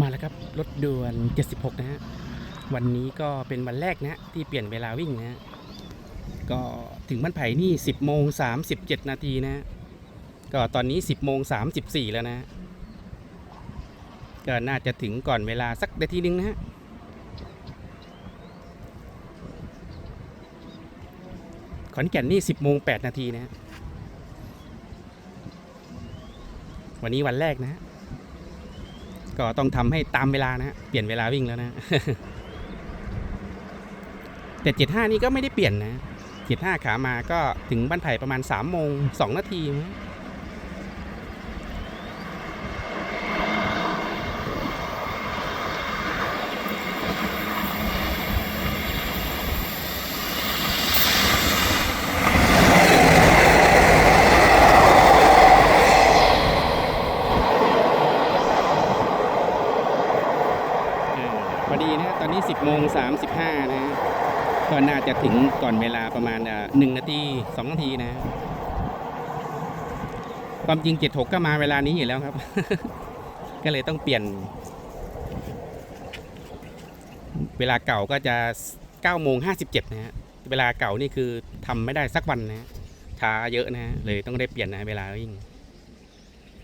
มาแล้วครับ รถด่วน 76 นะฮะ วันนี้ก็เป็นวันแรกนะฮะ ที่เปลี่ยนเวลาวิ่งนะฮะ ก็ถึงบ้านไผ่นี่ 10โมง37 นาทีนะฮะ ก็ตอนนี้ 10โมง34 แล้วนะฮะ ก็น่าจะถึงก่อนเวลาสักนาทีนึงนะฮะ ขอนแก่นนี่ 10โมง8นาทีนะฮะ วันนี้วันแรกนะฮะ ก็ต้องทำให้ตามเวลานะฮะเปลี่ยนเวลาวิ่งแล้วนะแต่75นี่ก็ไม่ได้เปลี่ยนนะ75ขามาก็ถึงบ้านไผ่ประมาณ3โมง2นาทีนะ ดีนะตอนนี้ 10โมง35 นะก็น่าจะถึงก่อนเวลาประมาณอ่าหนึ่งนาทีสองนาทีนะ ความจริงเจ็ดหกก็มาเวลานี้อยู่แล้วครับ ก็เลยต้องเปลี่ยน เวลาเก่าก็จะ9โมง57 นะฮะเวลาเก่านี่คือทำไม่ได้สักวันนะช้าเยอะนะฮะเลยต้องได้เปลี่ยนนะเวลาวิ่ง